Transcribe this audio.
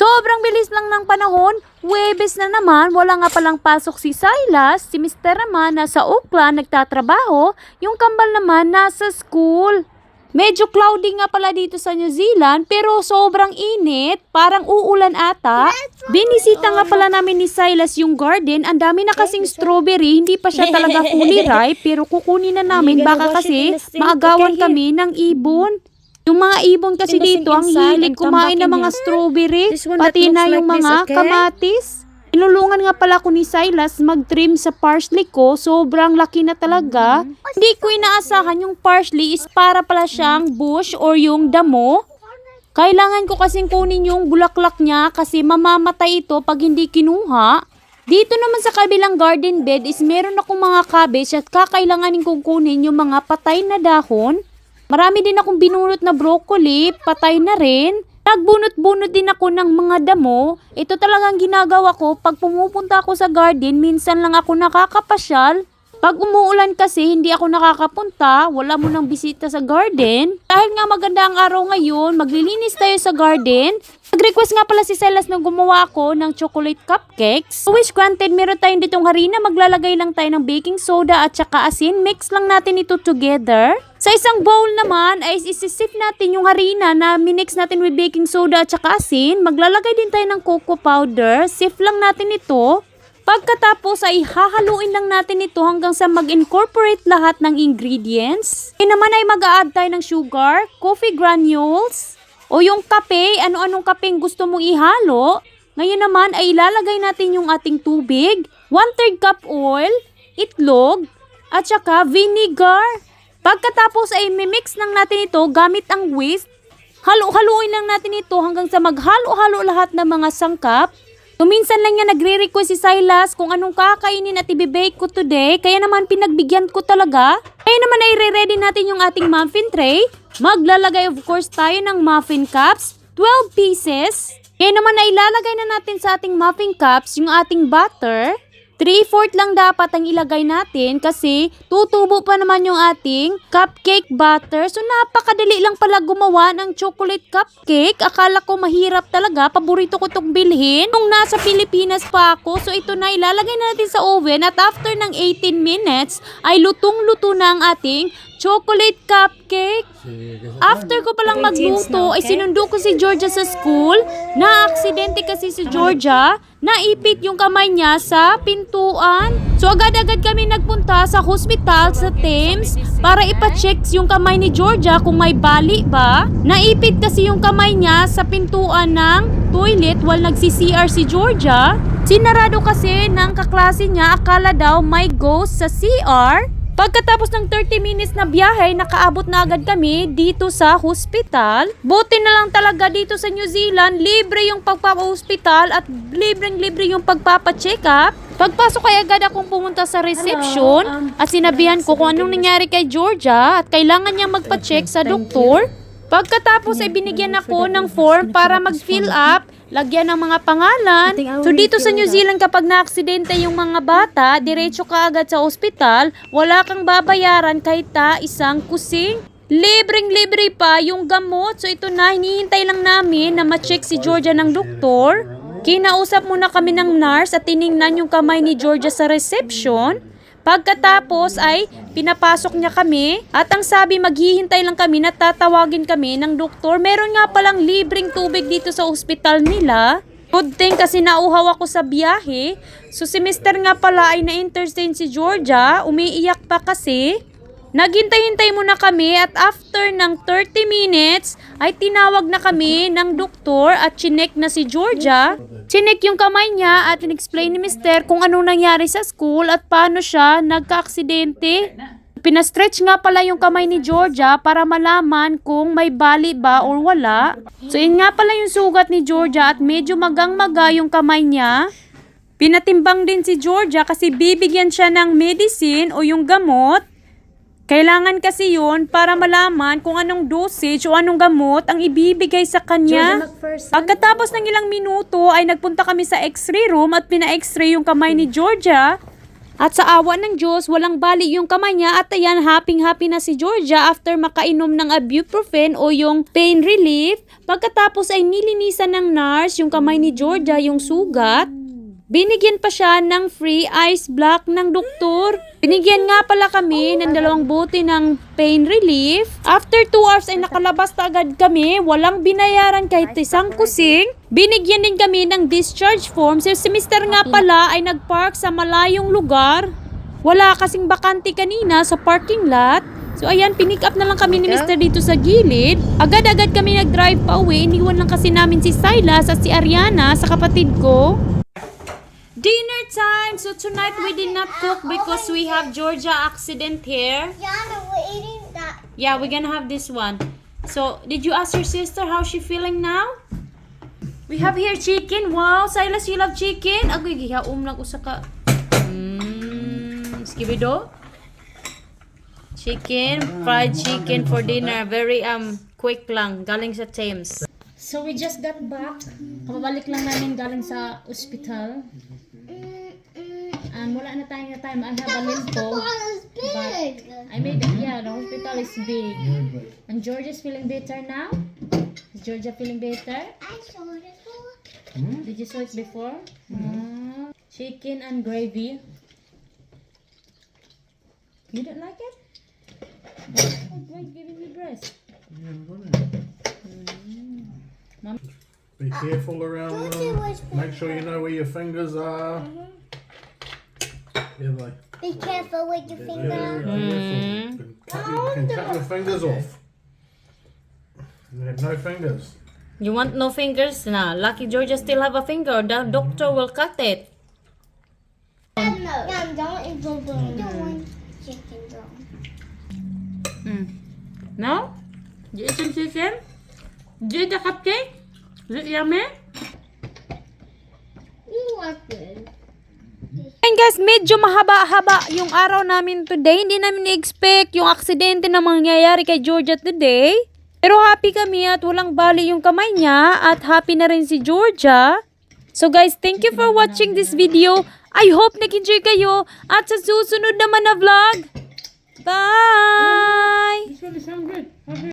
Sobrang bilis lang ng panahon, Webes na naman, wala nga palang pasok si Silas, si Mr. naman nasa Oakland nagtatrabaho, yung kambal naman nasa school. Medyo cloudy nga pala dito sa New Zealand pero sobrang init, parang uulan ata. Binisita nga pala namin ni Silas yung garden, ang dami na kasing strawberry, hindi pa siya talaga fully ripe pero kukunin na namin baka kasi maagawan kami ng ibon. Yung mga ibon kasi Can you sing dito, ang inside hilig and come kumain back ng in mga here? strawberry, This one that pati na looks yung like this, mga okay? kamatis. Inulungan nga pala ko ni Silas mag-trim sa parsley ko. Sobrang laki na talaga. Mm-hmm. Hindi ko inaasahan yung parsley is para pala siyang bush or yung damo. Kailangan ko kasing kunin yung bulaklak niya kasi mamamatay ito pag hindi kinuha. Dito naman sa kabilang garden bed is meron akong mga cabbage at kakailanganin kong kunin yung mga patay na dahon. Marami din akong binunot na broccoli, patay na rin. Nagbunot-bunot din ako ng mga damo. Ito talagang ginagawa ko pag pumupunta ako sa garden, minsan lang ako nakakapasyal. Pag umuulan kasi, hindi ako nakakapunta, wala mo nang bisita sa garden. Dahil nga maganda ang araw ngayon, maglilinis tayo sa garden. Nag-request nga pala si Silas na gumawa ako ng chocolate cupcakes. Wish granted, meron tayong ditong harina, maglalagay lang tayo ng baking soda at saka asin. Mix lang natin ito together. Sa isang bowl naman ay isisip natin yung harina na minix natin with baking soda at saka asin. Maglalagay din tayo ng cocoa powder. Sift lang natin ito. Pagkatapos ay hahaluin lang natin ito hanggang sa mag-incorporate lahat ng ingredients. Ngayon naman ay mag-a-add tayo ng sugar, coffee granules, o yung kape, ano-anong kapeng gusto mong ihalo. Ngayon naman ay ilalagay natin yung ating tubig, 1 3 cup oil, itlog, at saka vinegar. Pagkatapos ay mimix lang natin ito gamit ang whisk. Halo-haluin lang natin ito hanggang sa maghalo-halo lahat ng mga sangkap. Tuminsan lang niya nagre-request si Silas kung anong kakainin at ibibake ko today, kaya naman pinagbigyan ko talaga. Kaya naman ay re-ready natin yung ating muffin tray. Maglalagay of course tayo ng muffin cups, 12 pieces. Kaya naman ay ilalagay na natin sa ating muffin cups yung ating butter. 3-4 lang dapat ang ilagay natin kasi tutubo pa naman yung ating cupcake butter. So napakadali lang pala gumawa ng chocolate cupcake. Akala ko mahirap talaga. Paborito ko itong bilhin. Nung nasa Pilipinas pa ako, so ito na ilalagay na natin sa oven at after ng 18 minutes ay lutong-luto na ang ating chocolate cupcake. After ko palang magluto, ay sinundo ko si Georgia sa school. Na-aksidente kasi si Georgia. Naipit yung kamay niya sa pintuan. So agad-agad kami nagpunta sa hospital sa Thames para ipacheck yung kamay ni Georgia kung may bali ba. Naipit kasi yung kamay niya sa pintuan ng toilet while nagsi-CR si Georgia. Sinarado kasi ng kaklase niya, akala daw may ghost sa CR. Pagkatapos ng 30 minutes na biyahe, nakaabot na agad kami dito sa hospital. Buti na lang talaga dito sa New Zealand, libre yung pagpapa-hospital at libreng-libre yung pagpapa-check up. Pagpasok ay agad akong pumunta sa reception Hello, um, at sinabihan ko kung anong nangyari kay Georgia at kailangan niya magpa-check sa doktor. Pagkatapos ay binigyan ako ng form para mag-fill up, lagyan ng mga pangalan. So dito sa New Zealand kapag na-aksidente yung mga bata, diretso ka agad sa ospital, wala kang babayaran kahit ta isang kusing. Libreng-libre pa yung gamot. So ito na, hinihintay lang namin na ma-check si Georgia ng doktor. Kinausap muna kami ng nurse at tiningnan yung kamay ni Georgia sa reception. Pagkatapos ay pinapasok niya kami at ang sabi maghihintay lang kami na tatawagin kami ng doktor. Meron nga palang libreng tubig dito sa ospital nila. Good thing kasi nauhaw ako sa biyahe. So si Mr. nga pala ay na-entertain si Georgia. Umiiyak pa kasi. Naghintay-hintay muna kami at after ng 30 minutes ay tinawag na kami ng doktor at chinek na si Georgia. Chinek yung kamay niya at in-explain ni Mister kung anong nangyari sa school at paano siya nagka-aksidente. Pinastretch nga pala yung kamay ni Georgia para malaman kung may bali ba or wala. So yun nga pala yung sugat ni Georgia at medyo magang-maga yung kamay niya. Pinatimbang din si Georgia kasi bibigyan siya ng medicine o yung gamot. Kailangan kasi yun para malaman kung anong dosage o anong gamot ang ibibigay sa kanya. Pagkatapos ng ilang minuto ay nagpunta kami sa x-ray room at pina-x-ray yung kamay ni Georgia. At sa awa ng Diyos, walang bali yung kamay niya at ayan, happy-happy na si Georgia after makainom ng ibuprofen o yung pain relief. Pagkatapos ay nilinisan ng nurse yung kamay ni Georgia, yung sugat. Binigyan pa siya ng free ice block ng doktor. Binigyan nga pala kami ng dalawang bote ng pain relief. After 2 hours ay nakalabas na agad kami. Walang binayaran kahit isang kusing. Binigyan din kami ng discharge form. Si Mr. nga pala ay nagpark sa malayong lugar. Wala kasing bakante kanina sa parking lot. So ayan, pinick up na lang kami ni Mr. dito sa gilid. Agad-agad kami nag-drive pa uwi. Iniwan lang kasi namin si Silas at si Ariana sa kapatid ko. Dinner time! So tonight we did not cook because we have Georgia accident here. Yana, we're eating that. Yeah, we're gonna have this one. So, did you ask your sister how she feeling now? We have here chicken. Wow, Silas, you love chicken? Agoy, gihaum lang usa ka. Mmm, skibido. Chicken, fried chicken for dinner. Very um quick lang, galing sa Thames. So we just got back. Kababalik lang namin galing sa ospital. Um, wala na tayong time. I have a limpo. is big. I made it. Yeah, the hospital is big. And Georgia's feeling better now? Is Georgia feeling better? I saw it before. Did you saw it before? Mm. Chicken and gravy. You don't like it? Why giving me breast? Be ah, careful around them. wish Make sure you know where your fingers are. Mm-hmm. Yeah, they. Be careful with your Yeah, finger. yeah, careful. Mm. Can cut, your, can cut your fingers off. You have no fingers. You want no fingers? Nah, lucky Georgia still have a finger. The doctor mm. will cut it. No. Yum, don't eat the bone. Don't want mm. chicken bone. Mm. No? You eat some chicken? Eat the cupcake? Is it yummy? And guys, medyo mahaba-haba yung araw namin today. Hindi namin expect yung aksidente na mangyayari kay Georgia today. Pero happy kami at walang bali yung kamay niya at happy na rin si Georgia. So guys, thank you for watching this video. I hope nag-enjoy kayo at sa susunod naman na vlog. Bye!